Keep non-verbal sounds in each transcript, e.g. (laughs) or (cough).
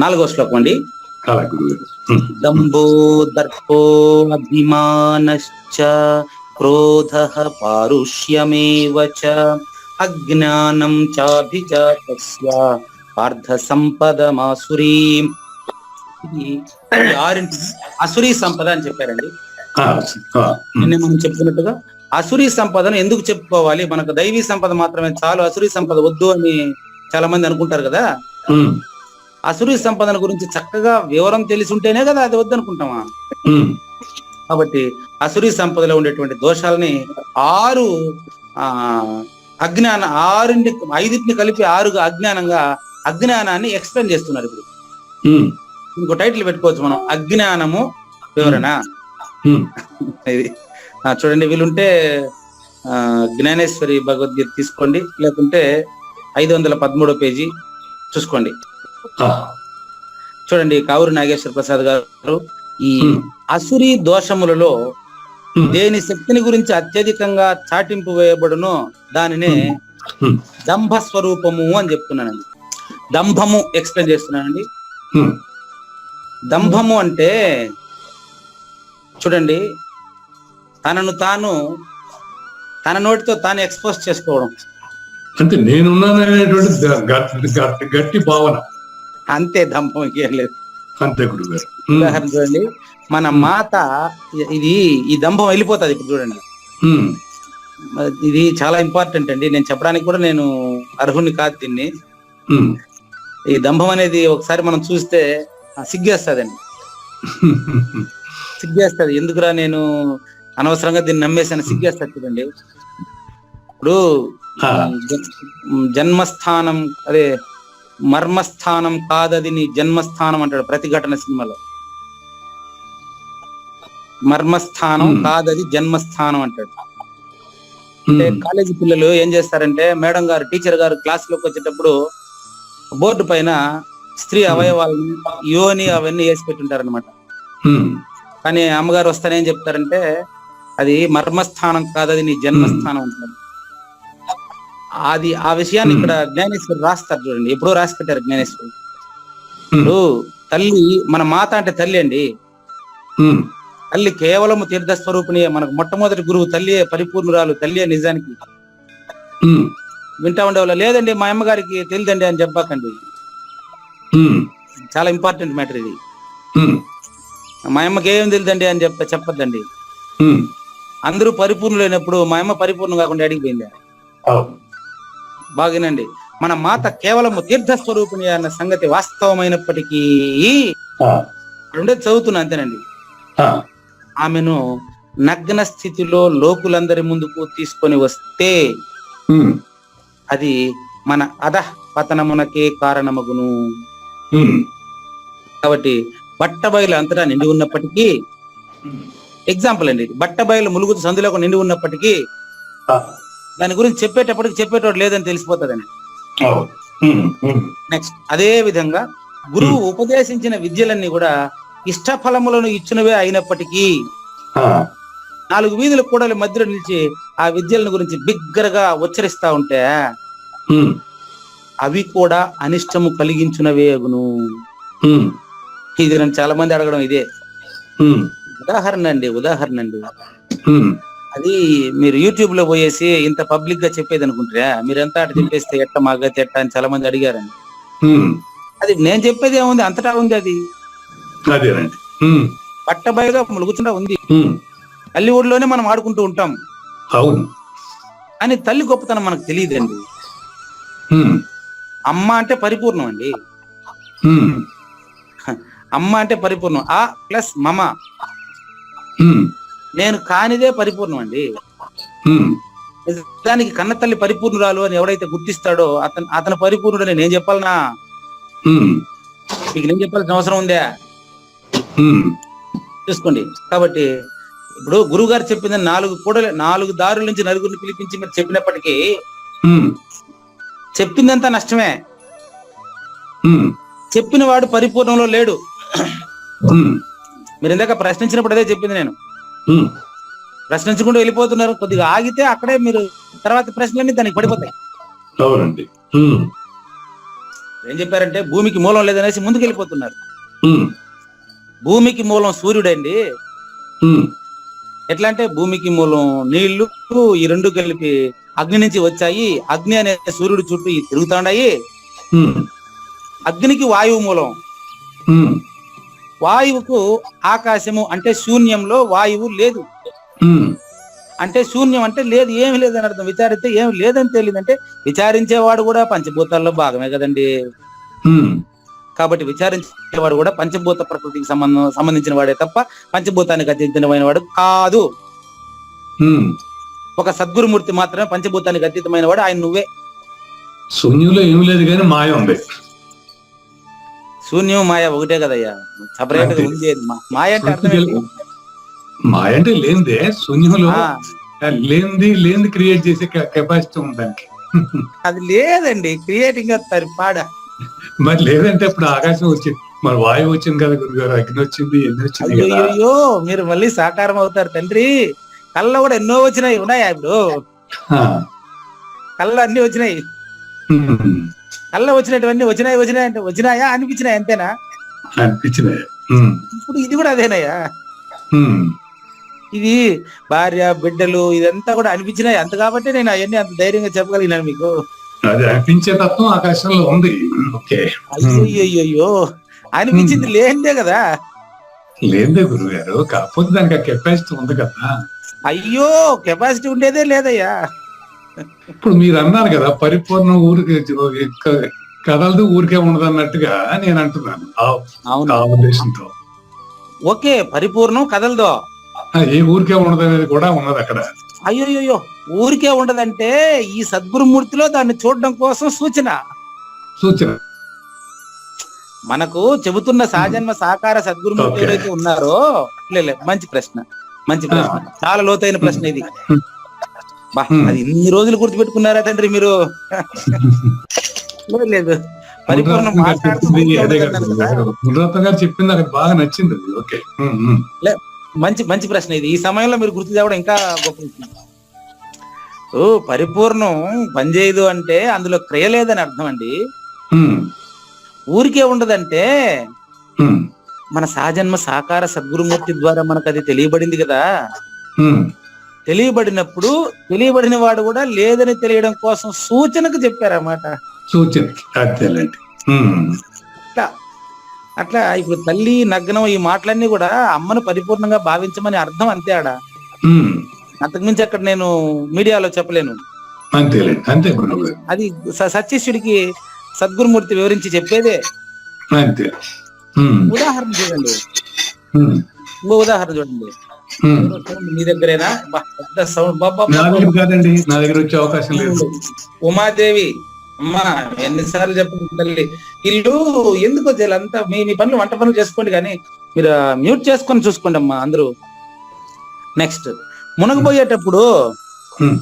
నాలుగో శ్లోకం అండి. దంభో దర్పో అభిమానశ్చ క్రోధ పారుష్యమేవ చ అజ్ఞానం చాభిజాతస్య పార్థ సంపదమాసురీం ఆరింటి అసురీ సంపద అని చెప్పారండి. నిన్న మనం చెప్పుకున్నట్టుగా అసురీ సంపదను ఎందుకు చెప్పుకోవాలి? మనకు దైవీ సంపద మాత్రమే చాలు అసురీ సంపద వద్దు అని చాలా మంది అనుకుంటారు కదా. అసురీ సంపదన గురించి చక్కగా వివరం తెలిసి ఉంటేనే కదా అది వద్దనుకుంటామా? కాబట్టి అసురీ సంపదలో ఉండేటువంటి దోషాలని ఆరు ఆ అజ్ఞాన ఆరింటి ఐదింటిని కలిపి ఆరుగా అజ్ఞానంగా అజ్ఞానాన్ని ఎక్స్ప్లెయిన్ చేస్తున్నారు ఇప్పుడు. ఇంకో టైటిల్ పెట్టుకోవచ్చు మనం అజ్ఞానము వివరణ. ఇది. చూడండి వీలుంటే ఆ, జ్ఞానేశ్వరి భగవద్గీత తీసుకోండి లేకుంటే ఐదు వందల పదమూడో పేజీ చూసుకోండి. చూడండి కావూరి నాగేశ్వర ప్రసాద్ గారు ఈ అసురి దోషములలో దేని శక్తిని గురించి అత్యధికంగా చాటింపు వేయబడునో దానినే దంభ స్వరూపము అని చెప్తున్నానండి. దంభము ఎక్స్ప్లెయిన్ చేస్తున్నానండి. దంభము అంటే చూడండి తనను తాను తన నోటితో తాను ఎక్స్పోజ్ చేసుకోవడం. అంటే నేనున్నాననేటువంటి గట్టి భావన. అంతే దంభం ఇంకేం లేదు. అంతే గురుగారు. ఉదాహరణ చూడండి మన మాత ఇది ఈ దంభం వెళ్ళిపోతుంది ఇప్పుడు చూడండి. ఇది చాలా ఇంపార్టెంట్ అండి. నేను చెప్పడానికి కూడా నేను అర్హుని కాదు దీన్ని. ఈ దంభం అనేది ఒకసారి మనం చూస్తే సిగ్గేస్తదండి. సిగ్గేస్తది. ఎందుకురా నేను అనవసరంగా దీన్ని నమ్మేసాను సిగ్గేస్తుంది చూడండి. ఇప్పుడు జన్మస్థానం అదే మర్మస్థానం కాదది నీ జన్మస్థానం అంటాడు ప్రతిఘటన సినిమాలో. మర్మస్థానం. కాదది జన్మస్థానం అంటాడు. అంటే కాలేజీ పిల్లలు ఏం చేస్తారంటే మేడం గారు టీచర్ గారు క్లాస్లోకి వచ్చేటప్పుడు బోర్డు పైన స్త్రీ. అవయవాలని యోని అవన్నీ వేసి పెట్టుంటారు అనమాట కానీ అమ్మగారు వస్తానే చెప్తారంటే అది మర్మస్థానం కాదు అది నీ జన్మస్థానం అంటారు. అది ఆ విషయాన్ని. ఇక్కడ జ్ఞానేశ్వరి రాస్తారు చూడండి. ఎప్పుడో రాసి పెట్టారు జ్ఞానేశ్వరి ఇప్పుడు తల్లి మన మాత అంటే తల్లి అండి. తల్లి కేవలం తీర్థ స్వరూపిణి మనకు మొట్టమొదటి గురువు తల్లి పరిపూర్ణురాలు తల్లి నిజానికి. వింటా ఉండేవాళ్ళు లేదండి మా అమ్మగారికి తెలియదండి అని చెప్పకండి. చాలా ఇంపార్టెంట్ మ్యాటర్ ఇది. మా అమ్మకి ఏం తెలియదండి అని చెప్తా చెప్పొద్దండి. అందరూ పరిపూర్ణులైనప్పుడు మా అమ్మ పరిపూర్ణం కాకుండా అడిగిపోయింది. బాగినండి. మన మాత కేవలం తీర్థ స్వరూపిణి అన్న సంగతి వాస్తవమైనప్పటికీ రెండే చదువుతున్నా అంతేనండి. ఆమెను నగ్న స్థితిలో లోకులందరి ముందుకు తీసుకొని వస్తే అది మన అధ పతనమునకే కారణమగును. కాబట్టి బట్టబయలు అంతటా నిండి ఉన్నప్పటికీ ఎగ్జాంపుల్ అండి. బట్టబయలు ములుగుతు సందులో నిండి ఉన్నప్పటికీ దాని గురించి చెప్పేటప్పటికి చెప్పేటోడు లేదని ఉమ్, నెక్స్ట్ అదే విధంగా గురువు ఉపదేశించిన విద్యలన్నీ కూడా ఇష్టఫలములను ఇచ్చినవే అయినప్పటికీ నాలుగు వీధుల కూడలి మధ్యలో నిలిచి ఆ విద్యలను గురించి బిగ్గరగా ఉచ్చరిస్తా ఉంటే అవి కూడా అనిష్టము కలిగించునవే అగును. ఇది నన్ను చాలా మంది అడగడం ఇదే. ఉదాహరణ అండి ఉదాహరణ అండి. అది మీరు యూట్యూబ్లో పోయేసి ఇంత పబ్లిక్గా చెప్పేది అనుకుంటారా? మీరంతా అటు చెప్పేస్తే ఎట్ట మా గతి ఎట్ట అని చాలా మంది అడిగారండి అది నేను చెప్పేది ఏముంది? అంతటా ఉంది అది. అదేనండి. ఉమ్, పట్టబయలుగా ములుగుతుండా ఉంది. తల్లి ఊళ్ళోనే మనం ఆడుకుంటూ ఉంటాం. అవును. కానీ తల్లి గొప్పతనం మనకు తెలియదండి. అమ్మ అంటే పరిపూర్ణం అండి. అమ్మ అంటే పరిపూర్ణం. ఆ ప్లస్ మమ. నేను కానిదే పరిపూర్ణం అండి ఉమ్, నిజానికి కన్న తల్లి పరిపూర్ణురాలు అని ఎవడైతే గుర్తిస్తాడో అతను అతను పరిపూర్ణుడు అని నేను చెప్పాలనా? మీకు నేను చెప్పాల్సిన అవసరం ఉందా? చూసుకోండి. కాబట్టి ఇప్పుడు గురువు గారు చెప్పింది నాలుగు కూడా నాలుగు దారుల నుంచి నలుగురిని పిలిపించి మీరు చెప్పినప్పటికీ చెప్పిందంతా నష్టమే. చెప్పిన వాడు పరిపూర్ణంలో లేడు. మీరు ఇందాక ప్రశ్నించినప్పుడు అదే చెప్పింది నేను. ప్రశ్నించకుండా వెళ్ళిపోతున్నారు. కొద్దిగా ఆగితే అక్కడే మీరు తర్వాత ప్రశ్నలన్నీ దానికి పడిపోతాయి. అవునండి. ఏం చెప్పారంటే భూమికి మూలం లేదనేసి ముందుకు వెళ్ళిపోతున్నారు. భూమికి మూలం సూర్యుడండి. ఎట్లా అంటే భూమికి మూలం నీళ్ళు ఈ రెండు కలిపి అగ్ని నుంచి వచ్చాయి. అగ్ని అనే సూర్యుడు చుట్టూ తిరుగుతాండాయి. అగ్నికి వాయువు మూలం. వాయువుకు ఆకాశము అంటే శూన్యంలో వాయువు లేదు. ఉమ్, అంటే శూన్యం అంటే లేదు ఏమి లేదని అర్థం. విచారిస్తే ఏమి లేదని తెలియదంటే విచారించేవాడు కూడా పంచభూతాల్లో భాగమే కదండి. ఉమ్, కాబట్టి విచారించేవాడు కూడా పంచభూత ప్రకృతికి సంబంధం సంబంధించిన వాడే తప్ప పంచభూతానికి అతీతమైన వాడు కాదు. ఉమ్. ఒక సద్గురుమూర్తి మాత్రమే పంచభూతానికి అతీతమైన వాడు ఆయన నువ్వే. శూన్యంలో ఏమి లేదు కానీ మాయ ఉంది. శూన్యం మాయ ఒకటే కదయ్యా. సపరేట్. ఉంది. మాయ అంటే అర్థం ఏంటి? మాయ అంటే లేనిదే శూన్యంలో లేనిది లేనిది క్రియేట్ చేసే కెపాసిటీ ఉంది దానికి. అది లేదండి. క్రియేటింగ్ వస్తారు పాడ. మరి లేదంటే ఇప్పుడు ఆకాశం వచ్చింది మరి వాయువు వచ్చింది కదా గురుగారు అగ్ని వచ్చింది ఎన్ని వచ్చింది అయ్యో మీరు మళ్ళీ సాకారం అవుతారు తండ్రి. కళ్ళలో కూడా ఎన్నో వచ్చినాయి ఉన్నాయా ఇప్పుడు? ఆ, కళ్ళలో అన్ని వచ్చినాయి. (laughs) ఉమ్, కళ్ళలో వచ్చినటువన్నీ వచ్చినాయి వచ్చినాయి అంటే వచ్చినాయా? అనిపించినాయి అంతేనా? అనిపించినాయి. ఇప్పుడు ఇది కూడా అదేనయ్యా? ఇది భార్య బిడ్డలు ఇదంతా కూడా అనిపించినాయి. అంత కాబట్టి నేను అవన్నీ అంత ధైర్యంగా చెప్పగలిగినాను మీకు. అది అనిపించే తత్వం ఆకాశంలో ఉంది. ఓకే. అయ్యో అనిపించింది లేనిదే కదా? లేదే గురుగారు. కాకపోతే దానికి ఆ కెపాసిటీ ఉంది కదా. అయ్యో కెపాసిటీ ఉండేదే లేదయ్యా. ఇప్పుడు మీరు అన్నారు కదా పరిపూర్ణ ఊరికి కదలదు ఊరికే ఉండదు అన్నట్టుగా నేను అంటున్నాను. ఆ- ఉద్దేశంతో. ఓకే పరిపూర్ణం కదలదో ఏ ఊరికే ఉండదు అనేది కూడా ఉన్నది అక్కడ. అయ్యోయ్యో ఊరికే ఉండదంటే ఈ సద్గురుమూర్తిలో దాన్ని చూడడం కోసం సూచన. సూచన. మనకు చెబుతున్న సాజన్మ సాకార సద్గురుమూర్తి. ఎవరైతే ఉన్నారో లే లే, మంచి ప్రశ్న మంచి ప్రశ్న. చాలా లోతైన ప్రశ్న ఇది. బా. అది ఇన్ని రోజులు గుర్తుపెట్టుకున్నారా తండ్రి మీరు? లేదు, గారు చెప్పింది నాకు బాగా నచ్చింది. ఓకే. మంచి మంచి ప్రశ్న ఇది. ఈ సమయంలో మీరు గుర్తు తేవడం ఇంకా గొప్ప. ఓ పరిపూర్ణం పనిచేయదు అంటే అందులో క్రియ లేదని అర్థం అండి. ఊరికే ఉండదంటే మన సాజన్మ సాకార సద్గురుమూర్తి ద్వారా మనకు అది తెలియబడింది కదా. తెలియబడినప్పుడు తెలియబడిన వాడు కూడా లేదని తెలియడం కోసం సూచనకు చెప్పారన్నమాట. సూచన. అదేలేండి. అట్లా అట్లా ఇప్పుడు తల్లి నగ్నం ఈ మాటలన్నీ కూడా అమ్మను పరిపూర్ణంగా భావించమని అర్థం అంతే ఆడ. అంతకుమించి అక్కడ నేను మీడియాలో చెప్పలేను. అంతేలేండి అంతే అది సత్యశుడికి సద్గురుమూర్తి వివరించి చెప్పేదే. అంతే. ఉదాహరణ చూడండి. ఇంకో ఉదాహరణ చూడండి. మీ దగ్గరేనా? పెద్ద సౌండ్. బాబా నా దగ్గర కాదండి నా దగ్గర వచ్చే అవకాశం లేదు. ఉమాదేవి అమ్మా ఎన్నిసార్లు చెప్పండి తల్లి. ఇల్లు ఎందుకు అంతా మీ మీ పనులు వంట పనులు చేసుకోండి కానీ మీరు మ్యూట్ చేసుకొని చూసుకోండి అమ్మా అందరూ. నెక్స్ట్ మునగబోయేటప్పుడు ఉమ్,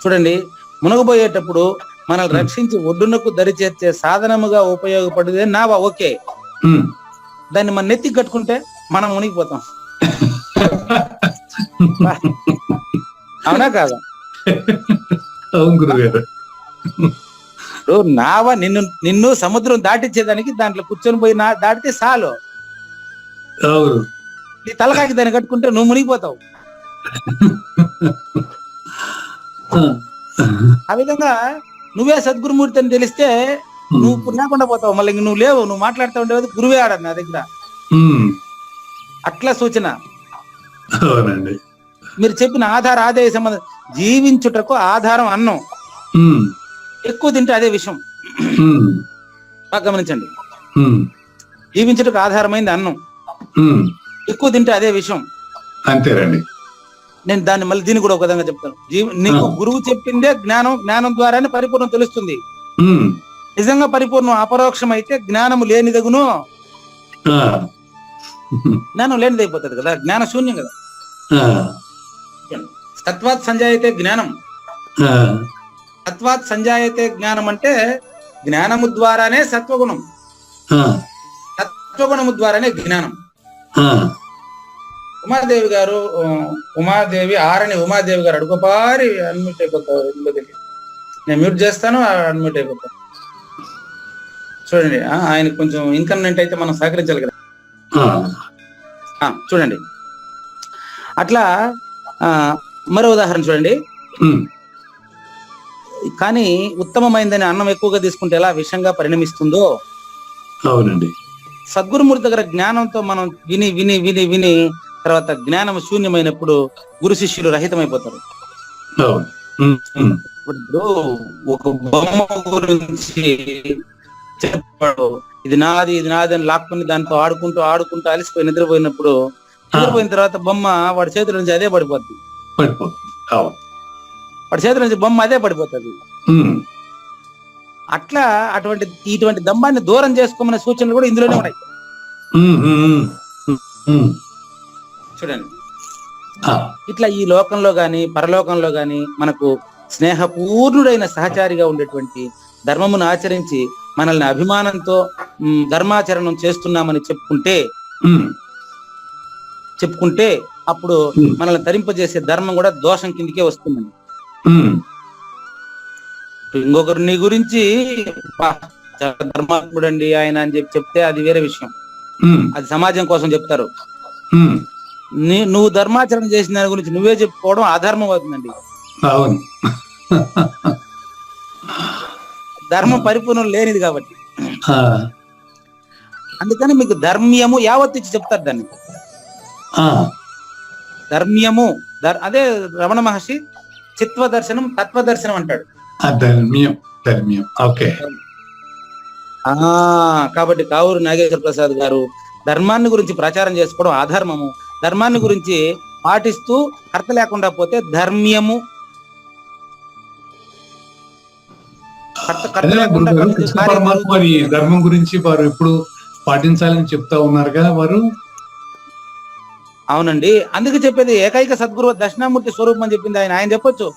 చూడండి మునగబోయేటప్పుడు మనల్ని రక్షించి ఒడ్డునకు దరి చేర్చే సాధనముగా ఉపయోగపడేదే నావా. ఓకే. దాన్ని మన నెత్తి కట్టుకుంటే మనం మునిగిపోతాం. (laughs) అవునా కాదా? అవును గురువు గారు ఇప్పుడు నావా నిన్ను నిన్ను సముద్రం దాటించేదానికి దాంట్లో కూర్చొని పోయి నా దాటితే చాలు. అవును. నీ తలకాకి దాన్ని కట్టుకుంటే నువ్వు మునిగిపోతావు. ఆ విధంగా నువ్వే సద్గురుమూర్తి అని తెలిస్తే నువ్వు లేకుండా పోతావు. మళ్ళీ నువ్వు లేవు. నువ్వు మాట్లాడుతూ ఉండేది గురువే ఆడని నా దగ్గర. అట్లా సూచన. అవునండి. మీరు చెప్పిన ఆధార ఆదాయ సంబంధం జీవించుటకు ఆధారం అన్నం. ఎక్కువ తింటే అదే విషయం బాగా గమనించండి. జీవించుటకు ఆధారమైంది అన్నం. ఎక్కువ తింటే అదే విషయం అంతేనండి. నేను దాన్ని మళ్ళీ దీన్ని కూడా ఒక విధంగా చెప్తాను. జీవ నీకు. గురువు చెప్పిందే జ్ఞానం జ్ఞానం ద్వారానే పరిపూర్ణం తెలుస్తుంది. నిజంగా పరిపూర్ణం అపరోక్షం అయితే జ్ఞానము లేనిదగును. జ్ఞానం లేనిది అయిపోతుంది కదా. జ్ఞాన శూన్యం కదా. ఆ, తత్వాత్ సంజాయతే జ్ఞానం. తత్వాత్ సంజాయతే జ్ఞానం అంటే జ్ఞానము ద్వారానే సత్వగుణం. సత్వగుణము ద్వారానే జ్ఞానం. ఉమాదేవి గారు ఉమాదేవి ఆరని ఉమాదేవి గారు అడుగుపారి అన్మ్యూట్ తెలియదు. నేను మ్యూట్ చేస్తాను అన్మ్యూట్ అయిపోతాను చూడండి ఆయన కొంచెం ఇన్కన్వెంట్ అయితే మనం సహకరించాలి కదా. చూడండి. అట్లా మరో ఉదాహరణ చూడండి. కానీ ఉత్తమమైందని అన్నం ఎక్కువగా తీసుకుంటే ఎలా విషంగా పరిణమిస్తుందో? అవునండి. సద్గురుమూర్తి దగ్గర జ్ఞానంతో మనం విని విని విని విని తర్వాత జ్ఞానం శూన్యమైనప్పుడు గురు శిష్యులు రహితమైపోతారు. ఇప్పుడు ఒక బొమ్మ గురించి చెప్పాడు. ఇది నాది ఇది నాది అని లాక్కుని దాంతో ఆడుకుంటూ ఆడుకుంటూ అలసిపోయి నిద్రపోయినప్పుడు నిద్రపోయిన తర్వాత బొమ్మ వాడి చేతుల నుంచి అదే పడిపోద్ది. పడిపోతుంది వాడి చేతుల నుంచి బొమ్మ అదే పడిపోతుంది. అట్లా అటువంటి ఇటువంటి దమ్మాన్ని దూరం చేసుకోమనే సూచనలు కూడా ఇందులోనే ఉన్నాయి. చూడండి. ఇట్లా ఈ లోకంలో గాని పరలోకంలో గాని మనకు స్నేహపూర్ణుడైన సహచారిగా ఉండేటువంటి ధర్మమును ఆచరించి మనల్ని అభిమానంతో ధర్మాచరణం చేస్తున్నామని చెప్పుకుంటే చెప్పుకుంటే అప్పుడు మనల్ని తరింపజేసే ధర్మం కూడా దోషం కిందకే వస్తుందండి. ఉమ్, ఇంకొకరు నీ గురించి "బా, చాలా ధర్మాత్ముడండి ఆయన అని చెప్పి చెప్తే అది వేరే విషయం. అది సమాజం కోసం చెప్తారు. నువ్వు ధర్మాచరణ చేసిన దాని గురించి నువ్వే చెప్పుకోవడం అధర్మం అవుతుందండి. అవును. ధర్మం పరిపూర్ణం లేనిది కాబట్టి. అందుకని మీకు ధర్మ్యము యావత్ ఇచ్చి చెప్తారు దాన్ని. ఆ, ధర్మ్యము అదే రమణ మహర్షి చిత్వ దర్శనం తత్వ దర్శనం అంటాడు ధర్మ్యం ధర్మ్యం. ఓకే. ఆ కాబట్టి కావూరు నాగేశ్వర ప్రసాద్ గారు ధర్మాన్ని గురించి ప్రచారం చేసుకోవడం అధర్మము. ధర్మాన్ని గురించి పాటిస్తూ కర్త లేకుండా పోతే ధర్మ్యము. ధర్మం గురించి వారు ఎప్పుడు పాటించాలని చెప్తా ఉన్నారు కదా వారు. అవునండి. అందుకే చెప్పేది ఏకైక సద్గురు దక్షిణామూర్తి స్వరూపం అని చెప్పింది ఆయన. ఆయన చెప్పొచ్చు?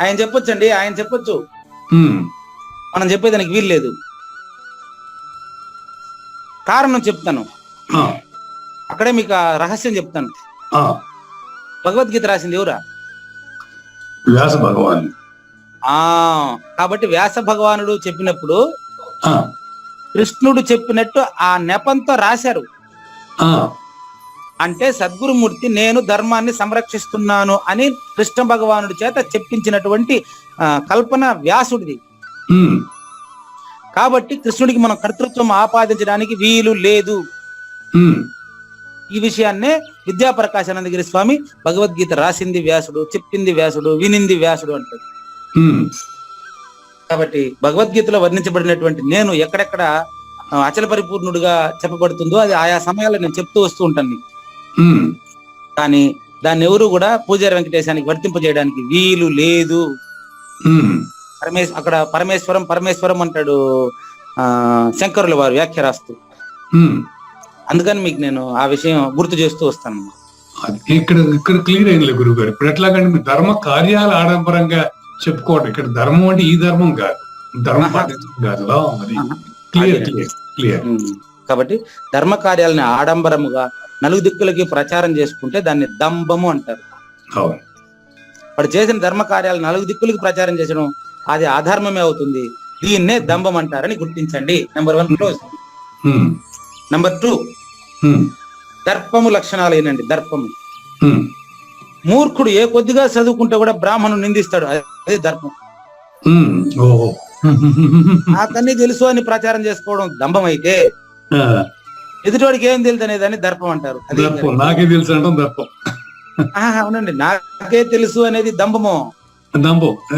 ఆయన చెప్పొచ్చండి. ఆయన చెప్పొచ్చు? మనం చెప్పేదానికి వీలు లేదు. కారణం చెప్తాను. అక్కడే మీకు రహస్యం చెప్తాను. భగవద్గీత రాసింది ఎవరా? వ్యాస భగవాన్. ఆ. కాబట్టి వ్యాస భగవానుడు చెప్పినప్పుడు కృష్ణుడు చెప్పినట్టు ఆ నెపంతో రాశారు. అంటే సద్గురుమూర్తి నేను ధర్మాన్ని సంరక్షిస్తున్నాను అని కృష్ణ భగవానుడి చేత చెప్పించినటువంటి కల్పన వ్యాసుడిది. కాబట్టి కృష్ణుడికి మనం కర్తృత్వం ఆపాదించడానికి వీలు లేదు. ఈ విషయాన్నే విద్యాప్రకాశానందగిరి స్వామి భగవద్గీత రాసింది వ్యాసుడు చెప్పింది వ్యాసుడు వినింది వ్యాసుడు అంటాడు. కాబట్టి భగవద్గీతలో వర్ణించబడినటువంటి నేను ఎక్కడెక్కడ అచల పరిపూర్ణుడుగా చెప్పబడుతుందో అది ఆయా సమయాల్లో నేను చెప్తూ వస్తూ ఉంటాను కానీ దాన్ని ఎవరు కూడా పూజారి వెంకటేశానికి వర్తింపజేయడానికి వీలు లేదు. పరమేశ్ అక్కడ పరమేశ్వరం పరమేశ్వరం అంటాడు ఆ శంకరుల వారు వ్యాఖ్య రాస్తూ. అందుకని మీకు నేను ఆ విషయం గుర్తు చేస్తూ వస్తాను ఇక్కడ ఇక్కడ క్లియర్ అయింది గురువు గారు ఇప్పుడు ఎట్లాగంటే మీ ధర్మ కార్యాలు ఆడంబరంగా చెప్పుకోవడం ఇక్కడ ధర్మం అంటే ఈ ధర్మం కాదు. ధర్మం. క్లియర్. Clear clear. కాబట్టి ధర్మ కార్యాలని ఆడంబరముగా నలుగు దిక్కులకి ప్రచారం చేసుకుంటే దాన్ని దంభము అంటారు. వాడు చేసిన ధర్మ కార్యాలు నలుగు దిక్కులకి ప్రచారం చేసడం అది అధర్మమే అవుతుంది. దీన్నే దంభం అంటారని గుర్తించండి. Number one close number two దర్పము లక్షణాలు ఏంటండి దర్పము. మూర్ఖుడు ఏ కొద్దిగా చదువుకుంటే కూడా బ్రాహ్మణుడు నిందిస్తాడు. అదే దర్పం. నాకన్నీ తెలుసు అని ప్రచారం చేసుకోవడం దంభం అయితే ఎదుటివాడికి ఏం తెలుసు అనేది అని దర్పం అంటారు. నాకే తెలుసు అంటాం దర్పం. అవునండి. నాకే తెలుసు అనేది దంభము.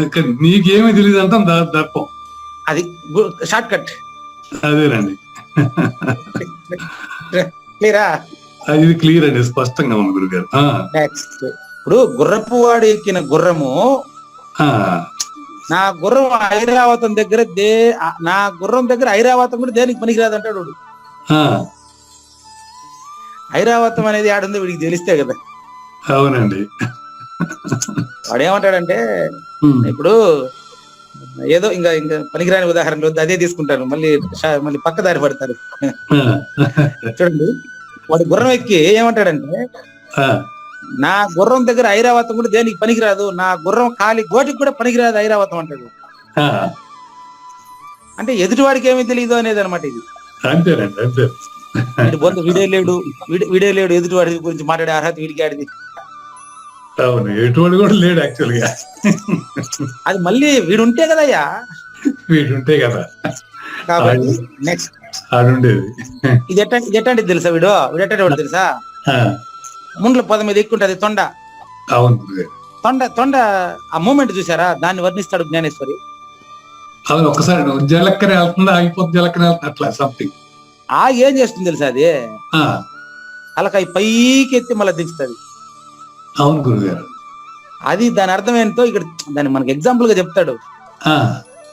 ఇక్కడ నీకేమీ తెలియదు అంటాం దర్పం. అది షార్ట్ కట్ అదేనండి. క్లియరా? అది ఇది క్లియర్ అండి స్పష్టంగా ఉంది గురుగారు. నెక్స్ట్. ఇప్పుడు గుర్రపు వాడు ఎక్కిన గుర్రము నా గుర్రం ఐరావతం దగ్గర దే నా గుర్రం దగ్గర ఐరావతం కూడా దేనికి పనికిరాదు అంటాడు ఐరావతం అనేది ఆడుందో వీడికి తెలిస్తే కదా. అవునండి. వాడు ఏమంటాడంటే ఇప్పుడు ఏదో ఇంకా ఇంకా పనికిరాని ఉదాహరణలు అదే తీసుకుంటాను మళ్ళీ మళ్ళీ పక్క దారి పడతారు. చూడండి వాడు గుర్రం ఎక్కి ఏమంటాడంటే నా గుర్రం దగ్గర ఐరావతం కూడా దేనికి పనికిరాదు? నా గుర్రం కాలి గోటికి కూడా పనికిరాదు ఐరావతం అంటాడు. అంటే ఎదుటివాడికి ఏమీ తెలియదు అనేది అనమాట ఇది. అంతేనండి అంతే. వీడి బొంద వీడే లేడు. వీడి- వీడే లేడు. ఎదుటివాడి గురించి మాట్లాడే అర్హత వీడికి ఆడిది. అవును ఎటువంటి కూడా లేడు యాక్చువల్గా. అది మళ్ళీ వీడు ఉంటే కదయ్యా? వీడు ఉంటే కదా. కాబట్టి నెక్స్ట్ ఇది ఎట్ట ఇది ఎట్టంటిది తెలుసా వీడు? వీడు ఎట్టంటి వాడు తెలుసా? ముండ్ల పద మీద ఎక్కుంటది తొండ. అవును. తొండ తొండ ఆ మూమెంట్ చూసారా దాన్ని వర్ణిస్తాడు జ్ఞానేశ్వరి. అవును ఒక్కసారి నువ్వు జలక్కనే వెళ్తుందా ఆగిపోతుంది జలక్కనే వెళ్తుంది అట్లా సంథింగ్ ఆ ఏం చేస్తుంది తెలుసా అది? తలకాయ పైకి ఎత్తి మళ్ళీ దించుతుంది. అవును గురుగారు. అది దాని అర్థం ఏంటో ఇక్కడ దాన్ని మనకి ఎగ్జాంపుల్గా చెప్తాడు.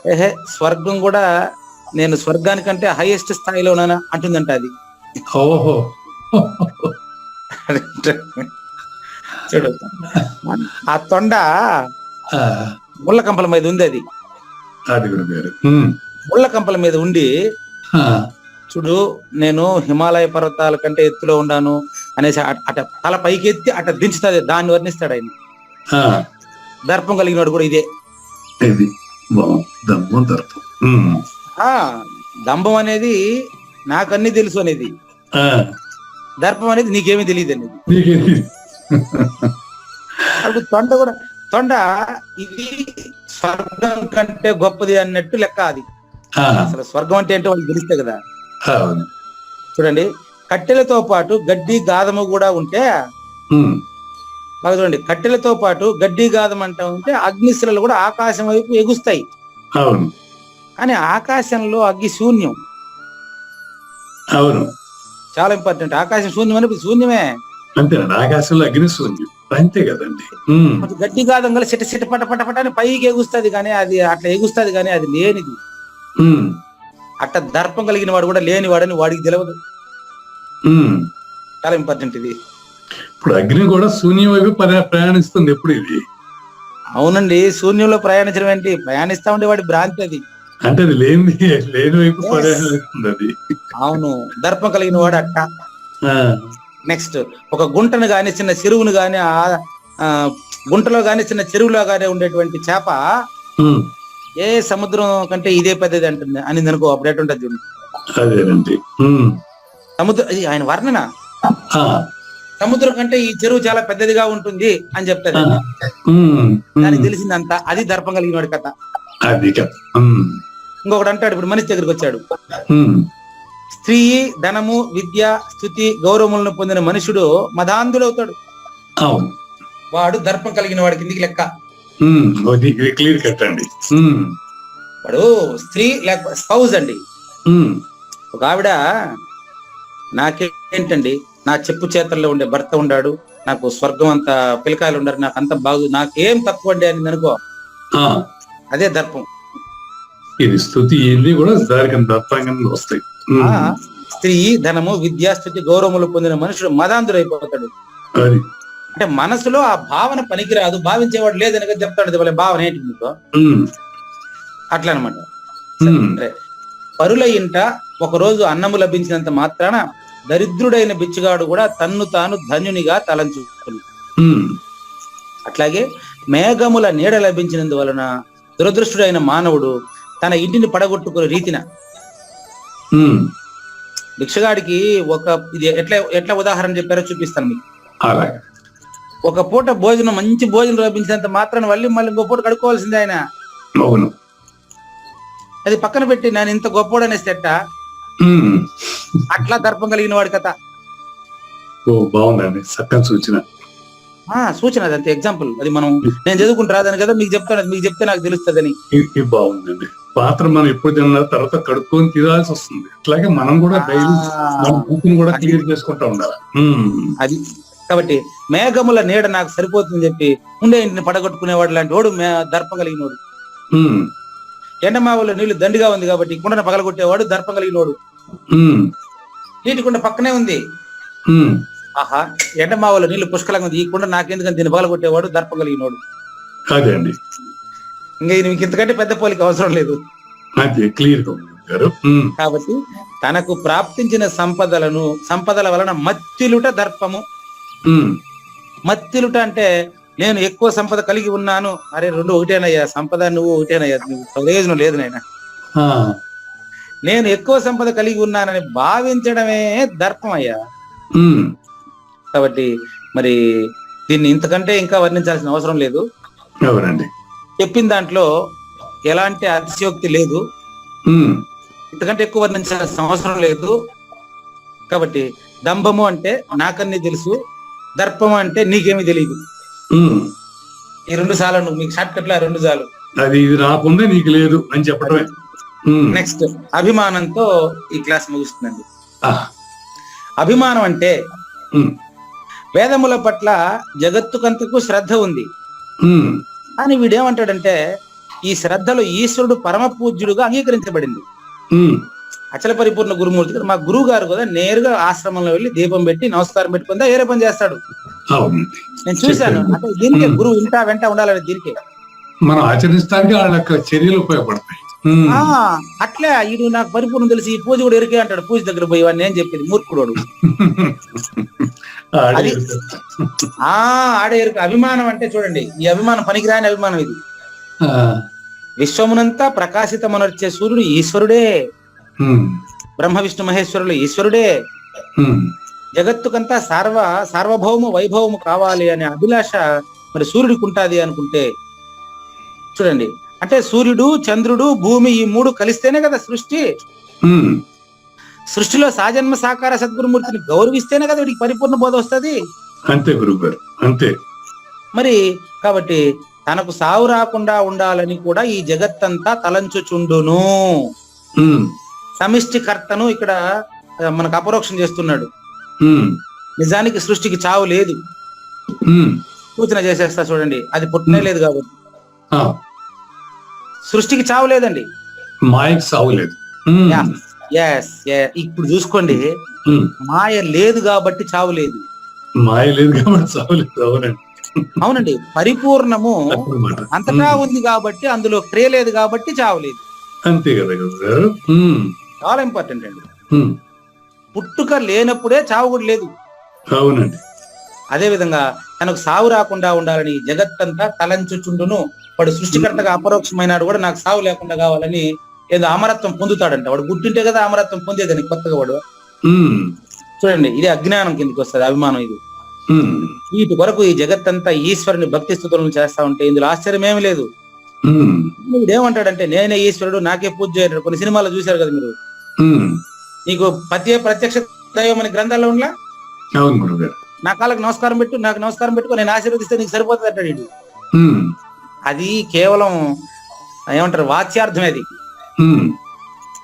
ఏహే స్వర్గం కూడా నేను స్వర్గానికంటే హైయెస్ట్ స్థాయిలో ఉన్నాను అంటుందంట అది. ఓహో. చూడు. ఆ తొండ ముళ్ళ కంపల మీద ఉంది అది. ముళ్ళ కంపల మీద ఉండి చూడు నేను హిమాలయ పర్వతాల కంటే ఎత్తులో ఉన్నాను అనేసి అట తల పైకి ఎత్తి అట దించుతుంది దాన్ని వర్ణిస్తాడు ఆయన. దర్పం కలిగినాడు కూడా ఇదే. ఆ దంభం అనేది నాకన్నీ తెలుసు అనేది. దర్పం అనేది నీకేమీ తెలియదు అనేది. అప్పుడు తొండ కూడా తొండ ఇది స్వర్గం కంటే గొప్పది అన్నట్టు లెక్క అది. అసలు స్వర్గం అంటే ఏంటో వాళ్ళకి తెలిస్తే కదా. చూడండి కట్టెలతో పాటు గడ్డి గాదము కూడా ఉంటే బాగా చూడండి కట్టెలతో పాటు గడ్డి గాదం అంటా ఉంటే అగ్నిశిలలు కూడా ఆకాశం వైపు ఎగుస్తాయి. అవును. కానీ ఆకాశంలో అగ్గి శూన్యం. అవును. చాలా ఇంపార్టెంట్. ఆకాశం శూన్యం అని శూన్యమే. అంతేనండి ఆకాశంలో అగ్ని శూన్యం. అంతే కదండి. గడ్డి గాదం గల చిట చిట పట పట పట అని పైకి ఎగుస్తుంది కానీ అది అట్లా ఎగుస్తుంది కానీ అది లేనిది. అట్ట దర్పం కలిగిన వాడు కూడా లేని వాడని వాడికి తెలియదు. చాలా ఇంపార్టెంట్ ఇది. ఇప్పుడు అగ్ని కూడా శూన్యం వైపు ప్రయా- ప్రయాణిస్తుంది ఎప్పుడు ఇది? అవునండి శూన్యంలో ప్రయాణించడం ఏంటి? ప్రయాణిస్తా ఉండే వాడి భ్రాంతి అది. అంటే అది లేని లేని వైపు. ప్రయాణిస్తుంది అది. అవును దర్పం కలిగిన వాడు అట్ట. నెక్స్ట్ ఒక గుంటను గాని చిన్న చెరువును గాని ఆ గుంటలో గాని చిన్న చెరువులో గాని ఉండేటువంటి చేప ఏ సముద్రం కంటే ఇదే పెద్దది అంటుంది. అని అనుకో అప్పుడు ఎటుంటది చూడు. అదేనండి. సముద్రం ఇది ఆయన వర్ణన. సముద్రం కంటే ఈ చెరువు చాలా పెద్దదిగా ఉంటుంది అని చెప్తాడు దానికి తెలిసిందంత అది దర్పం కలిగిన వాడి కథ. అది ఇంకొకటి అంటాడు ఇప్పుడు మనిషి దగ్గరికి వచ్చాడు. స్త్రీ ధనము విద్య స్థుతి గౌరవములను పొందిన మనుషుడు మదాంధుడవుతాడు. వాడు దర్పం కలిగిన వాడి కిందికి లెక్క. అది క్లియర్ కట్టండి ఉమ్, వాడు స్త్రీ లేకపోతే స్పౌజ్ అండి. ఒక ఆవిడ నాకేంటండి నా చెప్పు చేతల్లో ఉండే భర్త ఉండాడు నాకు స్వర్గం అంత పిలకాయలు ఉండారు నాకు అంత బాగు నాకేం తక్కువ అండి అని అనుకో. ఆ, అదే దర్పం. ఇది స్థుతి కూడా దానికి దత్తాంగంగా వస్తాయి. స్త్రీ ధనము విద్యా స్థితి గౌరవములు పొందిన మనుషుడు మదాంధుడైపోతాడు. అది. అంటే మనసులో ఆ భావన పనికిరాదు. భావించేవాడు లేదని కదా చెప్తాడు వాళ్ళ భావన ఏంటి మీకు? అట్లా అనమాట పరుల ఇంట ఒక రోజు అన్నము లభించినంత మాత్రాన దరిద్రుడైన బిచ్చగాడు కూడా తన్ను తాను ధన్యునిగా తలంచుకుని. ఉమ్, అట్లాగే మేఘముల నీడ లభించినందువలన దురదృష్టుడైన మానవుడు తన ఇంటిని పడగొట్టుకునే రీతిన. భిక్షగాడికి ఒక ఇది ఎట్లా ఎట్లా ఉదాహరణ చెప్పారో చూపిస్తాను మీకు. ఒక పూట భోజనం మంచి భోజనం లభించినంత మాత్రాన మళ్ళీ మళ్ళీ ఇంకో పూట కడుక్కోవాల్సిందే ఆయన. అవును. అది పక్కన పెట్టి నేను ఇంత గొప్పోడు ఉమ్, అట్లా దర్పం కలిగిన వాడి కథ. ఓ బాగుందండి చక్కని సూచన. ఆ సూచన అది అంతే. ఎగ్జాంపుల్ అది మనం నేను చదువుకుంటా రాదని కదా మీకు చెప్తాను మీకు చెప్తే నాకు తెలుస్తుందని. బాగుందండి పాత్ర మనం ఎప్పుడు తిన్నా తర్వాత కడుక్కొని తినాల్సి వస్తుంది. అట్లాగే మనం కూడా డైలీ కూడా క్లియర్ చేసుకుంటా ఉండాలి. అది కాబట్టి మేఘముల నీడ నాకు సరిపోతుందని చెప్పి ఉండే ఇంటిని పడగొట్టుకునేవాడు లాంటి వాడు మే దర్పం కలిగినోడు. ఉమ్, ఎండమావులో నీళ్ళు దండిగా ఉంది కాబట్టి కుండను పగలగొట్టేవాడు దర్పం కలిగినోడు. ఉమ్, నీటి కుండ పక్కనే ఉంది. ఆహా ఎండమావులో నీళ్ళు పుష్కలంగా ఉంది. ఈ కుండ నాకెందుకని దీన్ని పగలగొట్టేవాడు దర్పం కలిగినోడు. అదే అండి. ఇంకా మీకు ఇంతకంటే పెద్ద పోలిక అవసరం లేదు. క్లియర్ కాబట్టి తనకు ప్రాప్తించిన సంపదలను సంపదల వలన మత్తిలుట దర్పము. మత్తిలుట అంటే నేను ఎక్కువ సంపద కలిగి ఉన్నాను. అరే రెండు ఒకటేనయ్యా. సంపద నువ్వు ఒకటేనయ్యా. నువ్వు ప్రయోజనం లేదు నాయన. నేను ఎక్కువ సంపద కలిగి ఉన్నానని భావించడమే దర్పం అయ్యా కాబట్టి మరి దీన్ని ఇంతకంటే ఇంకా వర్ణించాల్సిన అవసరం లేదు. అవునండి. చెప్పిన దాంట్లో ఎలాంటి అతిశయోక్తి లేదు. ఇంతకంటే ఎక్కువ వర్ణించాల్సిన అవసరం లేదు. కాబట్టి దంభము అంటే నాకన్నీ తెలుసు. దర్పము అంటే నీకేమీ తెలియదు. ఈ రెండు సార్లు మీకు షార్ట్ కట్లో రెండు సార్లు. అది ఇది నాకుందే నీకు లేదు అని చెప్పడమే. నెక్స్ట్ అభిమానంతో ఈ క్లాస్ ముగుస్తుందండి. అభిమానం అంటే వేదముల పట్ల జగత్తుకంతకు శ్రద్ధ ఉంది. కానీ వీడేమంటాడంటే ఈ శ్రద్ధలో ఈశ్వరుడు పరమ పూజ్యుడుగా అంగీకరించబడింది. అచల పరిపూర్ణ గురుమూర్తి గారు. మా గురువు గారు కదా నేరుగా ఆశ్రమంలో వెళ్ళి దీపం పెట్టి నమస్కారం పెట్టుకుందా ఏరే పని చేస్తాడు? నేను చూశాను. అంటే దీనికే గురువు ఇంటా వెంట ఉండాలని దీనికే. మనం ఆచరించడానికి వాళ్ళ యొక్క చర్యలు ఉపయోగపడతాయి. అట్లే ఈడు నాకు పరిపూర్ణం తెలిసి. ఈ పూజ కూడా ఎరికే అంటాడు. పూజ దగ్గర పోయి వాడిని ఏం చెప్పింది? మూర్ఖుడు (laughs) ఆడే ఎరుక. అభిమానం అంటే చూడండి ఈ అభిమానం పనికిరాని అభిమానం ఇది. విశ్వమునంతా ప్రకాశితమనర్చే సూర్యుడు ఈశ్వరుడే. బ్రహ్మ విష్ణు మహేశ్వరులు ఈశ్వరుడే. జగత్తుకంతా సార్వ సార్వభౌమ వైభవము కావాలి అనే అభిలాష మరి సూర్యుడికి ఉంటాది అనుకుంటే చూడండి. అంటే సూర్యుడు చంద్రుడు భూమి ఈ మూడు కలిస్తేనే కదా సృష్టి. సృష్టిలో సాజన్మ సాకార సద్గురుమూర్తిని గౌరవిస్తేనే కదా వీడికి పరిపూర్ణ బోధ వస్తది. అంతే గురువు గారు అంతే. మరి కాబట్టి తనకు సావు రాకుండా ఉండాలని కూడా ఈ జగత్తంతా తలంచుచుండును. సమిష్టి కర్తను ఇక్కడ మనకు అపరోక్షం చేస్తున్నాడు. నిజానికి సృష్టికి చావు లేదు. సూచన చేసేస్తా చూడండి. అది పుట్టనే లేదు కాబట్టి. సృష్టికి చావు లేదండి. మాయకు ఉమ్, ఎస్ ఇప్పుడు చూసుకోండి. మాయ లేదు కాబట్టి చావు లేదు. మాయ లేదు కాబట్టి సావులేదు అవునండి. అవునండి. పరిపూర్ణము. అంతటా ఉంది కాబట్టి అందులో క్రియ లేదు కాబట్టి చావు లేదు. అంతే కదా చాలా ఇంపార్టెంట్ అండి. పుట్టుక లేనప్పుడే చావు కూడా లేదు. అవునండి. అదే విధంగా తనకు సావు రాకుండా ఉండాలని జగత్తంతా తలంచుచుండును. వాడు సృష్టికర్తగా అపరోక్షమైనాడు కూడా నాకు సావు లేకుండా కావాలని ఏదో అమరత్వం పొందుతాడంట. వాడు గుట్టింటే కదా అమరత్వం పొందేదని కొత్తగా వాడు. చూడండి ఇది అజ్ఞానం కిందకి వస్తుంది అభిమానం ఇది. వీటి కొరకు ఈ జగత్తంతా ఈశ్వరుని భక్తి స్థుతులను చేస్తా ఉంటే ఇందులో ఆశ్చర్యం ఏమి లేదు. ఏమంటాడంటే నేనే ఈశ్వరుడు నాకే పూజ చేయడు కొన్ని సినిమాలు చూశారు కదా మీరు. నీకు పతియే ప్రత్యక్ష దైవం అని గ్రంథాల్లో ఉండా అవును గురువు గారు నా కాళ్ళకి నమస్కారం పెట్టు నాకు నమస్కారం పెట్టుకో నేను ఆశీర్వదిస్తే నీకు సరిపోతుంది అంటాడు అది కేవలం ఏమంటారు వాచ్యార్థమే అది.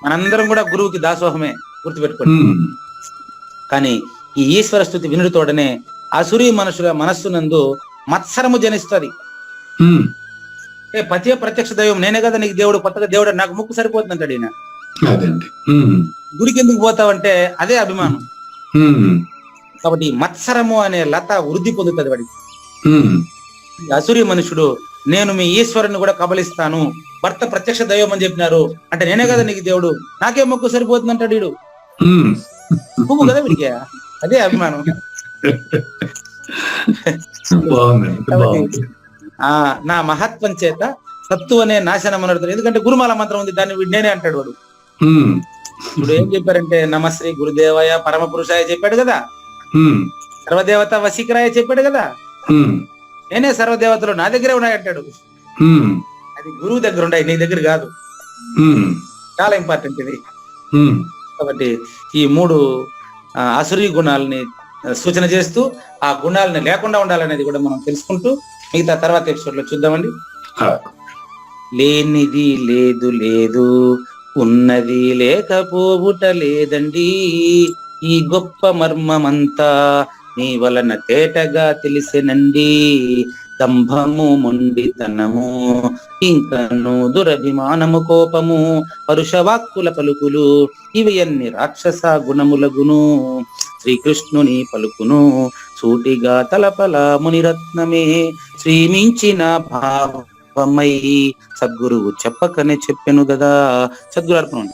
మనందరం కూడా గురువుకి దాసోహమే గుర్తుపెట్టుకోండి. కానీ ఈ ఈశ్వర స్థుతి వినుడితోడనే అసురి మనుషుల మనస్సునందు మత్సరము జనిస్తుంది. ఏ పతియే ప్రత్యక్ష దైవం నేనే కదా నీకు దేవుడు కొత్తగా దేవుడు నాకు ముక్కు సరిపోతుంది అంటాడు ఈయన. అదండి గుడికి ఎందుకు పోతావంటే అదే అభిమానం. కాబట్టి మత్సరము అనే లత వృద్ధి పొందుతుంది వాడికి. అసురి మనుషుడు నేను మీ ఈశ్వరుని కూడా కబలిస్తాను భర్త ప్రత్యక్ష దైవం అని చెప్పినారు అంటే నేనే కదా నీకు దేవుడు నాకే మొక్కు సరిపోతుంది అంటాడు వీడు. పువ్వు కదా వీడికి? అదే అభిమానం. బాగుందండి (laughs) బాగుంది. ఆ నా మహత్వం చేత సత్తు అనే నాశనం అని ఎందుకంటే గురుమాల మంత్రం ఉంది దాన్ని వీడు నేనే అంటాడు వాడు. ఇప్పుడు ఏం చెప్పారంటే నమశ్రీ గురుదేవయ పరమ పురుషాయ చెప్పాడు కదా? సర్వదేవత వశీకరాయ చెప్పాడు కదా? నేనే సర్వదేవతలు నా దగ్గరే ఉన్నాయి అంటాడు. ఉమ్, అది గురువు దగ్గర ఉన్నాయి నీ దగ్గర కాదు. చాలా ఇంపార్టెంట్ ఇది. కాబట్టి ఈ మూడు అసురీ గుణాలని సూచన చేస్తూ ఆ గుణాలని లేకుండా ఉండాలనేది కూడా మనం తెలుసుకుంటూ మిగతా తర్వాత ఎపిసోడ్లో చూద్దామండి లేనిది లేదు లేదు. ఉన్నది లేకపోవుట లేదండి. ఈ గొప్ప మర్మమంతా నీ వలన తేటగా తెలిసెనండి. దంభము మొండితనము ఇంకను దురభిమానము కోపము పరుషవాక్కుల పలుకులు ఇవి అన్ని రాక్షస గుణములగును. శ్రీకృష్ణుని పలుకును సూటిగా తలపల మునిరత్నమే శ్రీమించిన భావమై సద్గురువు చెప్పకనే చెప్పాను కదా సద్గురు అర్పణ.